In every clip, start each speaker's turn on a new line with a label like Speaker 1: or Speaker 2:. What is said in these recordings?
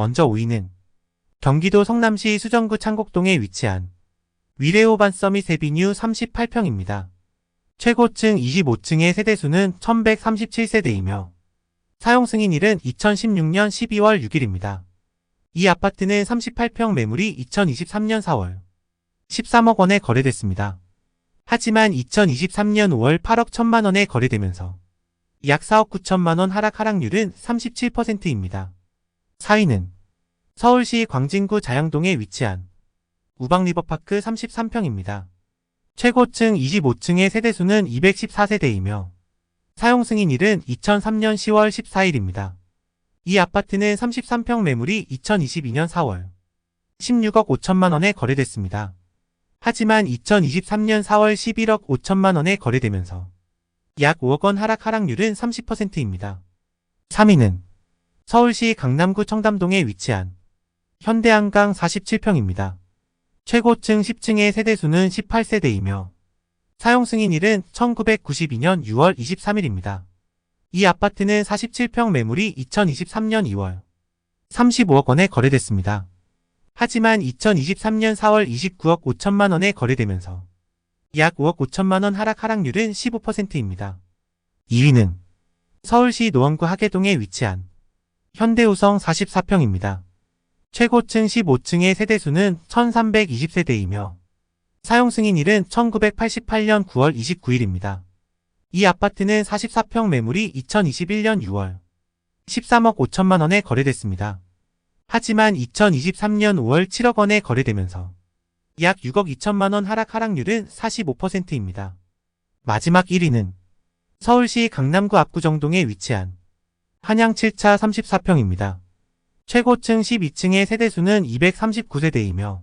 Speaker 1: 먼저 5위는 경기도 성남시 수정구 창곡동에 위치한 위레오반 서밋 에비뉴 38평입니다. 최고층 25층의 세대수는 1137세대이며 사용 승인일은 2016년 12월 6일입니다. 이 아파트는 38평 매물이 2023년 4월 13억 원에 거래됐습니다. 하지만 2023년 5월 8억 1천만 원에 거래되면서 약 4억 9천만 원 하락 하락률은 37%입니다. 4위는 서울시 광진구 자양동에 위치한 우방리버파크 33평입니다. 최고층 25층의 세대수는 214세대이며 사용 승인일은 2003년 10월 14일입니다. 이 아파트는 33평 매물이 2022년 4월 16억 5천만 원에 거래됐습니다. 하지만 2023년 4월 11억 5천만 원에 거래되면서 약 5억 원 하락 하락률은 30%입니다. 3위는 서울시 강남구 청담동에 위치한 현대한강 47평입니다. 최고층 10층의 세대수는 18세대이며 사용 승인일은 1992년 6월 23일입니다. 이 아파트는 47평 매물이 2023년 2월 35억 원에 거래됐습니다. 하지만 2023년 4월 29억 5천만 원에 거래되면서 약 5억 5천만 원 하락 하락률은 15%입니다. 2위는 서울시 노원구 하계동에 위치한 현대우성 44평입니다. 최고층 15층의 세대수는 1320세대이며 사용 승인일은 1988년 9월 29일입니다. 이 아파트는 44평 매물이 2021년 6월 13억 5천만 원에 거래됐습니다. 하지만 2023년 5월 7억 원에 거래되면서 약 6억 2천만 원 하락 하락률은 45%입니다. 마지막 1위는 서울시 강남구 압구정동에 위치한 한양 7차 34평입니다. 최고층 12층의 세대수는 239세대이며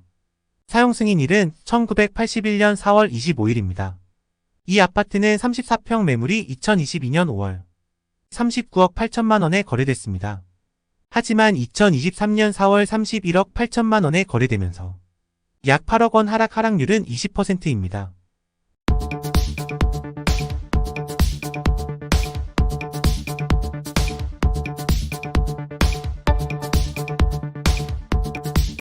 Speaker 1: 사용 승인일은 1981년 4월 25일입니다. 이 아파트는 34평 매물이 2022년 5월 39억 8천만 원에 거래됐습니다. 하지만 2023년 4월 31억 8천만 원에 거래되면서 약 8억 원 하락 하락률은 20%입니다.